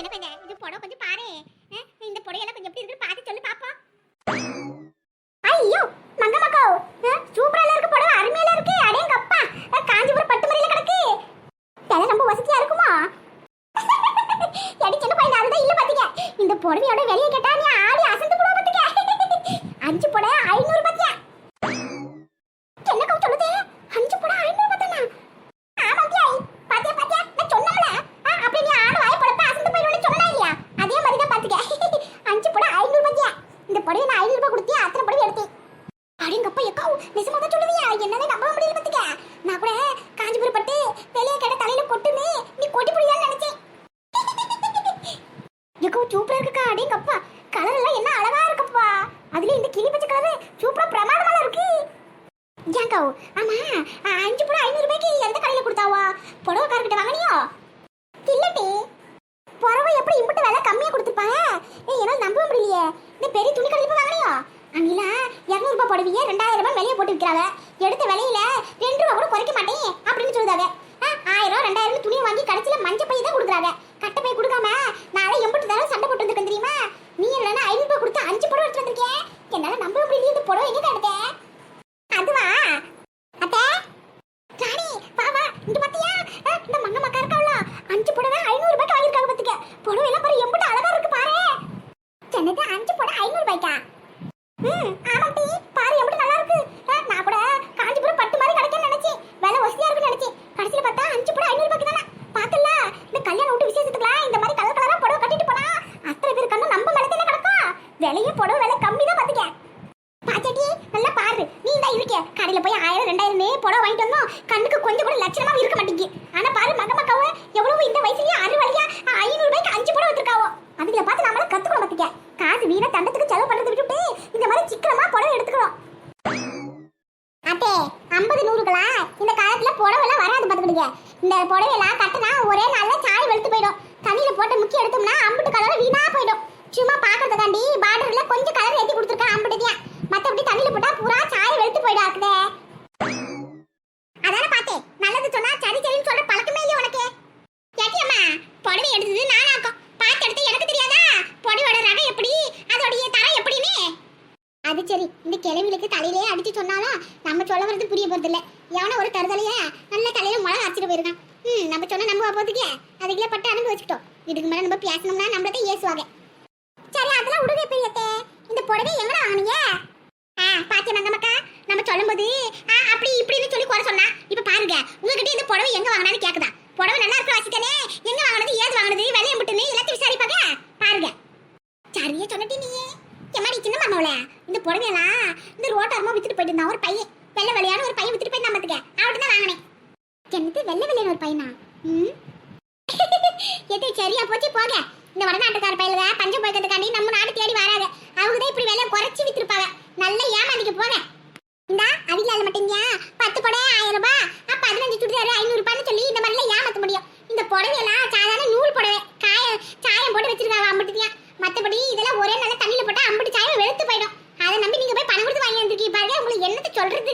சின்ன இது புடவை கொஞ்சம் பாரு. இந்த புடவையெல்லாம் கொஞ்சம் எப்படி இருக்குன்னு பார்த்து சொல்லு பாப்போம். ஐயோ மங்கமக்கோ சூப்பரா இருக்கு புடவை. அருமையில இருக்கு. அடேங்க அப்பா காஞ்சிபுரம் பட்டு மரியில கிடக்கு. இதெல்லாம் ரொம்ப வசதியா இருக்குமா? எடி போய் நான் இல்ல பாத்தீங்க. இந்த புடவையோட வெளிய கேட்டா நீ ஆடி அசந்து போடுவ பாத்தீங்க அஞ்சு புடவை ஐநூறு பாத்தியா என்ன கவு சொல்லுது அஞ்சு புடவை ஐநூறு பாத்தனா ஆமா தியாய் பாத்தியா பாத்தியா நான் சொன்னல அப்படி நீ ஆடு வாய் படப்ப அசந்து போயிடுவேன்னு சொன்னா இல்லையா அதே மாதிரி தான் பாத்துக்க அஞ்சு புடவை ஐநூறு ரெண்டு புடவை நான் ஐநூறு ரூபாய் கொடுத்தியா அத்தனை புடவை எடுத்தேன். அப்படிங்கப்பா எக்கா நிஜமா தான் சொல்லுவியா? என்னால நம்ப முடியல பாத்துக்க நான் கூட காஞ்சிபுரம் பட்டு வெளியே கடை தலையில கொட்டுமே நீ கொட்டி புடியான்னு நினைச்சேன். எக்கோ சூப்பரா இருக்குக்கா அப்படிங்கப்பா கலர் எல்லாம் என்ன அழகா இருக்குப்பா. அதுல இந்த கிளி பச்சை கலர் சூப்பரா பிரமாதமா இருக்கு. ஏங்காவு ஆமா அஞ்சு புடவை ஐநூறு ரூபாய்க்கு எந்த கடையில கொடுத்தாவா? புடவைக்காரர்கிட்ட வாங்கினியோ? இல்லட்டி. புடவை எப்படி இம்புட்டு விலை கம்மியா கொடுத்துருப்பாங்க? ஏய் என்னால் நம்ப முடியலையே. இந்த பெரிய துணி கடையில் போய் வாங்கினியோ அங்கீல இரநூறுபா புடவையே ரெண்டாயிரம் ரூபாய் வெளியே போட்டு விற்கிறாங்க. எடுத்த விலையில ரெண்டு ரூபா கூட குறைக்க மாட்டேன் அப்படின்னு சொல்லுதாங்க ஆயிரம் ரெண்டாயிரம் துணியை வாங்கி கடைசியில மஞ்சள் பை தான் கொடுக்குறாங்க கட்டை பை கொடுக்காம நாளை எம்பிட்டு தடவை சண்டை போட்டு வந்திருக்கேன் தெரியுமா நீ இல்லைன்னா ஐநூறு ரூபாய் கொடுத்து அஞ்சு புடவை எடுத்து வந்திருக்கேன் என்னால நம்ப முடியலையே இந்த புடவை எங்க எடுத்தேன் அதுவா அத்தை ராணி வா வா இங்க பாத்தியா அஹ், இந்த மங்க மக்கா இருக்காவல அஞ்சு புடவை ஐநூறு ரூபாய்க்கு வாங்கியிருக்காங்க பாத்துக்க புடவை எல்லாம் பாரு எம்பிட்டு அழகா இருக்கு பாரு என்னது அஞ்சு புடவை ஐநூறு ரூபாய்க்கா ம் ஆமாம் டி பாரு எம்பிட்டு நல்லா இருக்கு அஹ், நான் கூட காஞ்சிபுரம் பட்டு மாதிரி கிடைக்கும்னு நினைச்சேன் விலை வசதியா இருக்குன்னு நினைச்சேன் கடைசியில பார்த்தா அஞ்சு புடவை ஐநூறு ரூபாய்க்கு தானே பார்த்தல இந்த கல்யாண வீட்டு விசேஷத்துக்குலாம் இந்த மாதிரி கலர் கலரா புடவை கட்டிட்டு போனா அத்தனை பேர் கண்ணு நம்ம மேல தானே கிடக்கும் விலையும் விலை கம்மி தான் பாத்துக்க பாச்சாட்டி நல்லா பாரு. நீ தான் இருக்க கடையில போய் ஆயிரம் ரெண்டாயிரம்னு புடவை வாங்கிட்டு வந்தோம். கண்ணுக்கு கொஞ்சம் கூட லட்சணமாக இருக்க மாட்டேங்கி ஆனா பாரு மக மக்காவ எவ்வளவு இந்த வயசுலயே அறுவழியா ஐநூறுபாய்க்கு ரூபாய்க்கு அஞ்சு புடவை வச்சிருக்காவோ. அதுல பார்த்து நம்மள கத்துக்கணும் பாத்துக்க காசு வீணா தண்டத்துக்கு செலவு பண்ணுறது விட்டுட்டு இந்த மாதிரி சிக்கனமா புடவை எடுத்துக்கிறோம். அத்தே ஐம்பது நூறுகளா? இந்த காலத்துல புடவை எல்லாம் வராது பார்த்துக்கிடுங்க. இந்த புடவையெல்லாம் கட்டினா ஒரே நாள்ல சாய் வெளுத்து போயிடும். தண்ணியில போட்டு முக்கிய எடுத்தோம்னா அம்புட்டு கலர் வீணா போயிடும். சும்மா பாக்குறதுக்காண்டி பார்டர்ல கொஞ்சம் கலர் ஏத்தி கொடுத்துருக்கேன் அம்புட்டுதியா மத்தபடி தண்ணியில போட்டா பூரா சாய் வெளுத்து போயிடும் ஆக்குதே அதான பார்த்தேன் நல்லது சொன்னா சரி சரின்னு சொல்ற பழக்கமே இல்லையா உனக்கு ஏட்டியம்மா புடவை எடுத்தது நானாக்கும் பார்த்து எடுத்து எனக்கு தெரியாதா புடவையோட ரகம் எப்படி அதோடைய தரம் எப்படின்னு அது சரி இந்த கிழவிகளுக்கு தலையிலே அடிச்சு சொன்னாலும் நம்ம சொல்ல வரது புரிய போறது இல்ல எவனோ ஒரு தருதலைய நல்ல தலையில முளை அரைச்சிட்டு போயிருக்கான். ம் நம்ம சொன்ன நம்ப போதுக்கே அதுக்குள்ள பட்டு அனுபவிச்சுட்டோம் இதுக்கு மேல நம்ம பேசணும்னா நம்மளத ஏசுவாங்க. சரி அதெல்லாம் விடுங்க பெரியத்தே. இந்த புடவை எங்கடா வாங்குனீங்க? ஆ பாத்தியா மங்கம்மக்கா நம்ம சொல்லும்போது ஆ அப்படி இப்படின்னு சொல்லி குறை சொன்னா. இப்ப பாருங்க உங்ககிட்ட இந்த புடவை எங்க வாங்கினாலும் கேக்குதா? புடவை நல்லா இருக்கு வாசித்தானே எங்க வாங்கினது ஏது வாங்கினது விலையை மட்டுன்னு எல்லாத்தையும் விசாரிப்பாங்க பாருங்க சரியா சொன்னட்டி நீ எம்மாடி சின்ன மாமாவில இந்த புடவையெல்லாம் இந்த ரோட்டாரமா வித்துட்டு போயிட்டு இருந்தான் ஒரு பையன் வெள்ளை வெள்ளையான ஒரு பையன் வித்துட்டு போயிருந்தான் பாத்துக்க அவர்கிட்ட தான் வாங்கினேன் என்னது வெள்ளை வெள்ளையான ஒரு பையனா ம் எது சரியா போச்சு போங்க. இந்த வடநாட்டுக்கார பயிலுக பஞ்சம் போய்க்கிறதுக்காண்டி நம்ம நாடு தேடி வராது. அவங்க தான் இப்படி விலை குறைச்சி வித்துருப்பாங்க. நல்லா ஏமாந்திக்க போங்க. இந்தா அவிகளால மட்டுங்க பத்து புடவை ஆயிரம் ரூபாய். அப்ப பதினஞ்சு சுடிதாரு ஐநூறு ரூபாய்னு சொல்லி இந்த மாதிரிலாம் ஏமாத்த முடியும். இந்த புடவையெல்லாம் சாதாரண நூல் புடவை. காய சாயம் போட்டு வச்சிருக்காங்க அம்பட்டுதியா மத்தபடி இதெல்லாம் ஒரே நாள் தண்ணியில போட்டா அம்பட்டு சாயம் வெளுத்து போயிடும் அதை நம்பி நீங்க போய் பணம் கொடுத்து வாங்கி வந்திருக்கீங்க பாருங்க உங்களுக்கு என்னத்த சொல்றது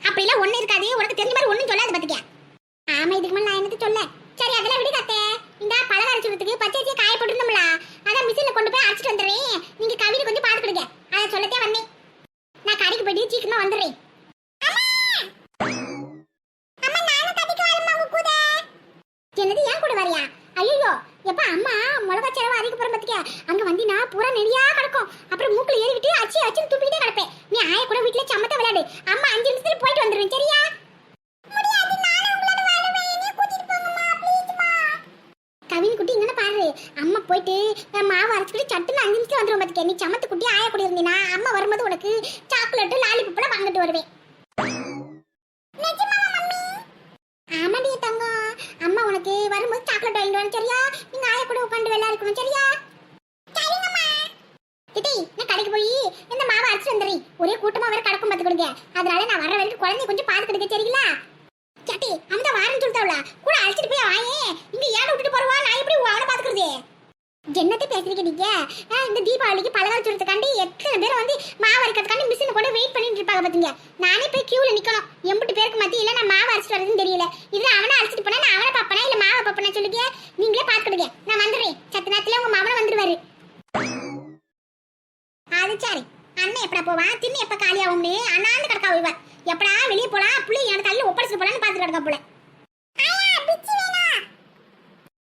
அப்படிலாம் ஒண்ணு இருக்காது உனக்கு தெரிஞ்ச மாதிரி ஒண்ணும் சொல்லாது பாத்துக்க ஆமா இதுக்கு மேல நான் என்னது சொல்ல சரி அதெல்லாம் விடு கத்தே இந்த பழம் அரைச்சுறதுக்கு பச்சரிசியை காய போட்டுருந்தோம்ல அதான் மிஷின்ல கொண்டு போய் அரைச்சிட்டு வந்துடுறேன் நீங்க கவிதை கொஞ்சம் பாத்துக்கிடுங்க அதை சொல்லத்தே வந்தேன் நான் கடைக்கு போயிட்டு சீக்கிரமா வந்துடுறேன் என்னது ஏன் கூட வரியா ஐயோ எப்ப அம்மா மிளகா செலவு அதிக போற பத்திக்க அங்க வந்தினா பூரா நெறியா கிடக்கும் அப்புறம் மூக்குல ஏறிக்கிட்டு அச்சி அச்சின்னு துப்பிக்கிட்டே கிடப்பேன் நீ கூட வீட்டுல சமத்த விளையாடு அம்மா அஞ்சு நிமிஷத்துல போயிட்டு வந்துடுவேன் சரியா? முடியாது உங்களோட வருவேன் நீ கூட்டிட்டு போங்கம்மா கவின் குட்டி இங்கே பாரு. அம்மா போயிட்டு மாவு அரைச்சிட்டு சட்டுன்னு அஞ்சு நிமிஷம் வந்துடும் பார்த்துக்க நீ சமத்து குட்டி ஆய கூட இருந்தீனா அம்மா வரும்போது உனக்கு சாக்லேட்டு லாலிபப்லாம் வாங்கிட்டு வருவேன். ஆமாடி தங்கம். அம்மா உனக்கு வரும்போது சாக்லேட் வாங்கிட்டு வரணும் சரியா? நீங்க ஆய கூட உட்காந்து வெள்ளா சரியா? அதனால நான் வர்ற வரைக்கும் குழந்தைய கொஞ்சம் பாத்துக்கிட்டு சரிங்களா? கேட்டி அந்த வாரம் சொல்லிட்டாவுல. கூட அழைச்சிட்டு போய் வாயே. இங்க ஏன் விட்டுட்டு போறவா? நான் எப்படி அவனை பாத்துக்கிறது என்னத்தை பேசுறீங்க நீங்க? இந்த தீபாவளிக்கு பலகாரம் சொல்றதுக்காண்டி எத்தனை பேர் வந்து மாவு அரைக்கிறதுக்காண்டி மிஷின் கூட வெயிட் பண்ணிட்டு இருப்பாங்க பாத்தீங்க நானே போய் கியூல நிக்கணும். எம்பிட்டு பேருக்கு மத்தியில நான் மாவு அரைச்சிட்டு வரதுன்னு தெரியல. இதுல அவனை அழைச்சிட்டு போனா நான் அவனை பாப்பனா இல்ல மாவை பாப்பனா சொல்லுங்க. நீங்களே பாத்துக்கிடுங்க நான் வந்துடுறேன். சத்த நேரத்துல உங்க மாமனை வந்துருவாரு. அது சாரி. எப்படா போவா? தின்னு எப்ப காலியாகும்னு? அண்ணாந்து கிடக்கா இவ எப்படா வெளியே போலாம் புளி எனக்கு தள்ளி ஒப்படைச்சிட்டு போலான்னு பார்த்துட்டு கிடக்கா போல.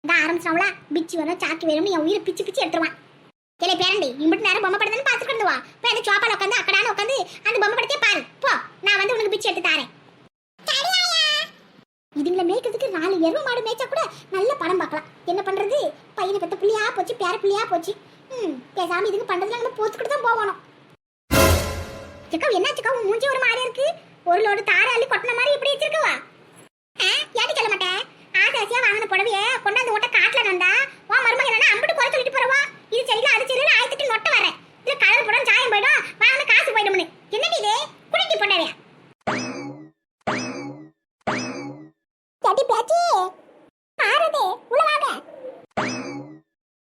இந்த ஆரம்பிச்சாவளா பிச்சு வேணும் சாக்கு வேணும்னு என் உயிரை பிச்சு பிச்சு எடுத்துருவான் இல்லை பேரண்டி இம்பிட்டு நேரம் பொம்மை படத்துன்னு பார்த்துட்டு வந்து வா. அந்த சோப்பால் உட்காந்து அக்கடான உட்காந்து அந்த பொம்மை படத்தே பாரு. போ நான் வந்து உனக்கு பிச்சு எடுத்து தாரேன். இதுங்களை மேய்க்கிறதுக்கு நாலு எரும மாடு மேய்ச்சா கூட நல்ல படம் பார்க்கலாம். என்ன பண்ணுறது பையனை பெற்ற பிள்ளையா போச்சு பேர பிள்ளையா போச்சு. ம் பேசாமல் இதுக்கு பண்ணுறதுல நம்ம போத்துக்கிட்டு தான் போகணும். சிக்கா என்ன உன் மூஞ்சி ஒரு மாதிரி இருக்கு. ஒரு லோடு தார அள்ளி கொட்டின மாதிரி இப்படி வச்சிருக்கவா? ஏடி சொல்ல மாட்டேன் ஆசை ஆசையா வாங்கின புடவைய கொண்டாந்து ஓட்ட காட்டுல நந்தா உன் மருமக என்னன்னா அம்பிட்டு குறை சொல்லிட்டு போறவா? இது சரியில்ல அது சரியில்ல ஆயிரத்துக்கு நொட்ட வரேன் இதுல கலர் போடும் சாயம் போயிடும். வாங்கின காசு போயிடும்னு. என்னடி இது? குடிக்கி போட்டாவே ஏடி பேச்சி ஆறுதே உள்ள வாங்க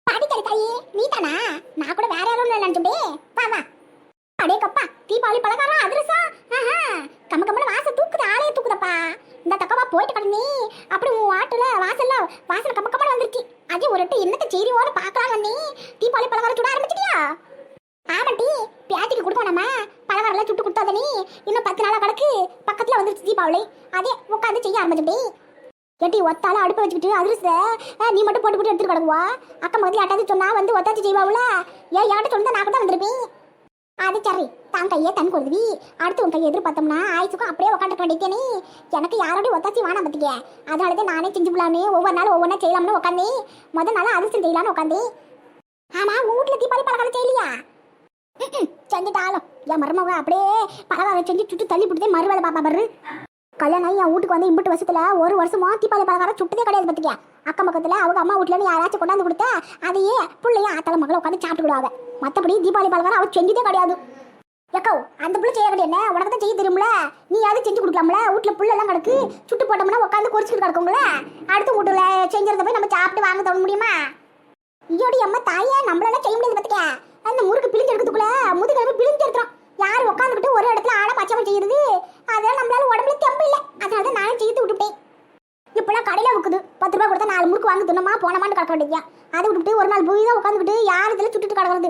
பாடிக்கறி தாயி நீ தானா நான் கூட வேற யாரும் நினைச்சுட்டே வா வா அடே கப்பா தீபாவளி பலகாரம் அதிரசம் ஆஹா கம்ம கம்மன வாசம் தூக்குது ஆளைய தூக்குதப்பா இந்த தக்கவா போயிட்டு கடனி அப்படி உன் ஆட்டுல வாசல்ல வாசல் கம்ம கம்மன வந்துருச்சு அஜி ஒரு எட்டு என்னத்த செய்தியோட பார்க்கலாம் வந்தே தீபாவளி பலகாரம் சுட ஆரம்பிச்சிட்டியா ஆமாட்டி பியாட்டிக்கு கொடுத்தோம் நம்ம பலகாரம் எல்லாம் சுட்டு கொடுத்தாத நீ இன்னும் பத்து நாளா கிடக்கு பக்கத்துல வந்துருச்சு தீபாவளி அதே உட்காந்து செய்ய ஆரம்பிச்சுட்டே ஏட்டி ஒத்தால அடுப்பை வச்சுக்கிட்டு அதிர்ஷ்ட நீ மட்டும் போட்டு போட்டு எடுத்துட்டு கிடக்குவா? அக்கா மதியம் ஆட்டாது சொன்னா வந்து ஒத்தாச்சி செய்வாவுல? ஏன் யார்ட்ட சொன்னா நான் கூட வந்திருப்பேன். அது சரி தான் கையே தன் கொடுவி அடுத்து உன் கையை எதிர்பார்த்தோம்னா ஆயிசுக்கும் அப்படியே உட்காந்து பண்ணிட்டேனே எனக்கு யாரோடய ஒத்தாச்சி வானா பார்த்துக்க. அதனால தான் நானே செஞ்சு விடலாமே ஒவ்வொரு நாளும் ஒவ்வொன்றா செய்யலாம்னு உட்காந்தே முதல் நாள் அதிர்ஷ்டம் செய்யலாம்னு உட்காந்தே ஆமா உன் வீட்டில் தீபாவளி பலகாரம் செய்யலையா? செஞ்சுட்டாலும். என் மருமக அப்படியே பலகாரம் செஞ்சு சுட்டு தள்ளி பிடிச்சே மறுவேலை பாப்பா பாரு. கல்யாணம் ஆகி என் வீட்டுக்கு வந்து இம்பிட்டு வருஷத்துல ஒரு வருஷமா தீபாவளி பலகாரம் சுட்டதே கிடையாது பார்த்துக்க அக்கம் பக்கத்தில் அவங்க அம்மா வீட்டுல இருந்து யாராச்சும் கொண்டாந்து கொடுத்தா அதையே பிள்ளையும் ஆத்தால மகளை உட்காந்து சாப்பிட்டுக்கிடுவாங்க மற்றபடி தீபாவளி பலகாரம் அவ செஞ்சதே கிடையாது. எக்கோ அந்த பிள்ளை செய்ய கிடையாது உனக்கு தான் செய்ய தெரியும்ல? நீ யாரும் செஞ்சு கொடுக்கலாம்ல? வீட்டில் புள்ளெல்லாம் கிடக்கு. சுட்டு போட்டோம்னா உட்காந்து குறிச்சிட்டு கிடக்குங்கள அடுத்த வீட்டுல செஞ்சறத போய் நம்ம சாப்பிட்டு வாங்க தோண முடியுமா? ஐயோடி அம்மா தாயா நம்மளால செய்ய முடியாது பார்த்துக்க அந்த முறுக்கு பிழிஞ்சு எடுக்கிறதுக்குள்ள முதுகெலும்பு பிழிஞ்சு எடுத்துரும். யார் உட்காந்துக்கிட்டு ஒரு இடத்துல ஆட பச்சை செய்யுது அது நம்மளால உடம்புல தெம்பு இல்லை அதனால தான் நானே செய்து விட்டுட்டேன் இப்பெல்லாம் கடையில விற்குது பத்து ரூபாய் கொடுத்தா வாங்க துணமா போனமான்னு கிடக்க வேண்டியா அதை விட்டுட்டு ஒரு நாள் பூமி தான் உட்காந்துக்கிட்டு யார் இதில் சுட்டுட்டு கிடக்குறது.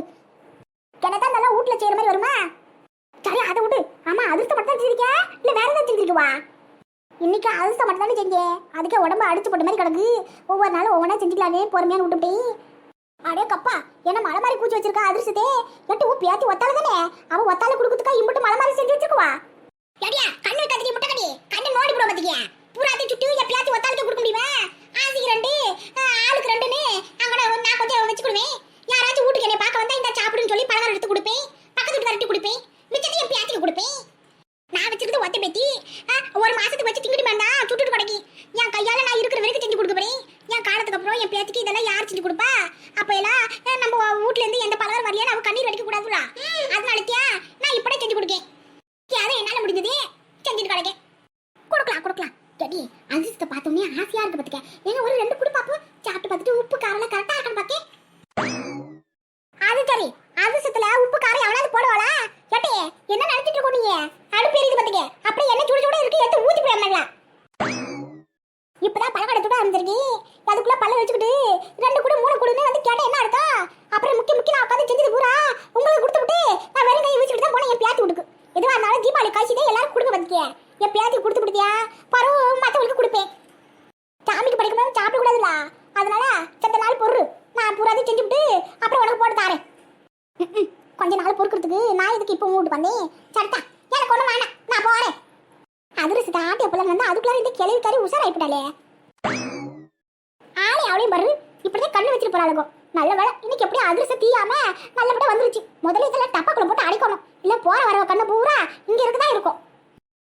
கிணத்தா நல்லா வீட்டில் செய்கிற மாதிரி வருமா? சரி அதை விட்டு ஆமாம் அதிர்ஷ்டம் மட்டும் தான் செஞ்சிருக்கேன் இல்லை வேறு ஏதாவது செஞ்சிருக்குவா? இன்னைக்கு அதிர்ஷ்டம் மட்டும் தானே செஞ்சேன் அதுக்கே உடம்பு அடிச்சு போட்ட மாதிரி கிடக்கு. ஒவ்வொரு நாளும் ஒவ்வொன்றா செஞ்சுக்கலாமே பொறுமையான விட்டுட்டேன் அடே கப்பா என்ன மலை மாதிரி பூச்சி வச்சிருக்கா அதிர்ஷ்டத்தே? எட்டு ஊ பேத்தி ஒத்தால தானே? அவன் ஒத்தால கொடுக்கறதுக்கா இம்புட்டு மலை மாதிரி செஞ்சு வச்சிருக்குவா? எடியா கண்ணு கத்திரி முட்டை கடி கண்ணு நோடி போட பாத்தீங்க பூராத்தி சுட்டு எப்பயாச்சும் ஒத்தாளுக்கு கொடுக்க முடியுமா? ஆசிக்கு ரெண்டு ஆளுக்கு ரெண்டுன்னு. அங்கட நான் கொஞ்சம் வச்சுக்கிடுவேன் யாராச்சும் வீட்டுக்கு என்னை பார்க்க வந்தா இந்த சாப்பிடுன்னு சொல்லி பலகாரம் எடுத்து கொடுப்பேன். பக்கத்து வீட்டு வரட்டி கொடுப்பேன். மிச்சத்தையும் என் பேத்திக்கு கொடுப்பேன். நான் வச்சிருக்கிறது ஒத்த பேத்தி ஒரு மாசத்துக்கு வச்சு திங்கிட்டு வேண்டாம் சுட்டுட்டு கிடக்கி. என் கையால நான் இருக்கிற வரைக்கும் செஞ்சு கொடுக்க போறேன். என் காலத்துக்கு அப்புறம் என் பேத்திக்கு இதெல்லாம் யார் செஞ்சு கொடுப்பா? அப்ப எல்லாம் நம்ம வீட்ல இருந்து எந்த பலகாரம் வரலையா அவ கண்ணீர் அடிக்க கூடாதுல. அதனாலத்தியா நான் இப்படியே செஞ்சு கொடுக்கேன். என்னால முடிஞ்சது செஞ்சுட்டு கிடக்கேன் கொடுக்கலாம் கொடுக்கலாம் சரி அதிர்ஷ்டத்தை பார்த்தோன்னே ஆசையா இருக்கு பாத்துக்க. ஏங்க ஒரு ரெண்டு குடு பாப்போம். சாப்பிட்டு பார்த்துட்டு உப்பு காரம் கரெக்டா இருக்கணும் பாக்கே. அது சரி. அதிர்ஷ்டத்துல உப்பு காரம் எவனாவது போடுவாளா? ஏட்டே என்ன நினைச்சிட்டு இருக்கோம் நீங்க? அடுப்பு எரியுது பாத்துக்க. அப்படியே என்ன சுடு சுட இருக்கு எடுத்து ஊத்தி போயிடலாம் இப்பதான் பழக்கடை சுட ஆரம்பிச்சிருக்கு அதுக்குள்ள பல்ல வச்சுக்கிட்டு ரெண்டு கூட மூணு குடுன்னு வந்து கேட்டா என்ன அர்த்தம்? அப்புறம் முக்கிய முக்கிய நான் உட்காந்து செஞ்சது பூரா உங்களுக்கு கொடுத்து விட்டு நான் வெறும் கையை வச்சுக்கிட்டு தான் போனேன் என் பேத்தி கொடுக்கு எதுவாக இருந்தாலும் தீபாவளி காய்ச்சிதே எல்லாரும் கொடுக்க பார்த்துக்கிய என் பேத்தி கொடுத்து விடுதியா பரவும் மற்றவங்களுக்கு கொடுப்பேன். ஆமா அதனால செத்த நாள் பொறு. நான் பூராதையும் செஞ்சுட்டு அப்புறம் உனக்கு போட்டு தாரேன். கொஞ்ச நாள் பொறுக்கிறதுக்கு நான் இதுக்கு இப்போ வீட்டு வந்தேன்? சரிட்டா எனக்கு ஒன்றும் வேணாம். நான் போகிறேன் அதிரசி தாட்டி அப்பெல்லாம் வந்து அதுக்குள்ள இந்த கிளவி கறி உசாராயிப்பிட்டாலே ஆளே அவளையும் பாரு. இப்படிதான் கண்ணு வச்சிட்டு போறாளுகோ நல்ல வேலை இன்னைக்கு எப்படியும் அதிரச தீயாம நல்லபடியா வந்துருச்சு. முதல்ல இதெல்லாம் டப்பாக்குள்ள போட்டு அடிக்கணும். இல்ல போற வரவ கண்ணு பூரா இங்க இருக்குதான் இருக்கும்.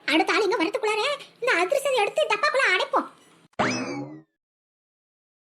அடுத்த ஆள் இங்க வரத்துக்குள்ளார இந்த அதிரசத்தை எடுத்து டப்பாக்குள்ள அடைப்போம்.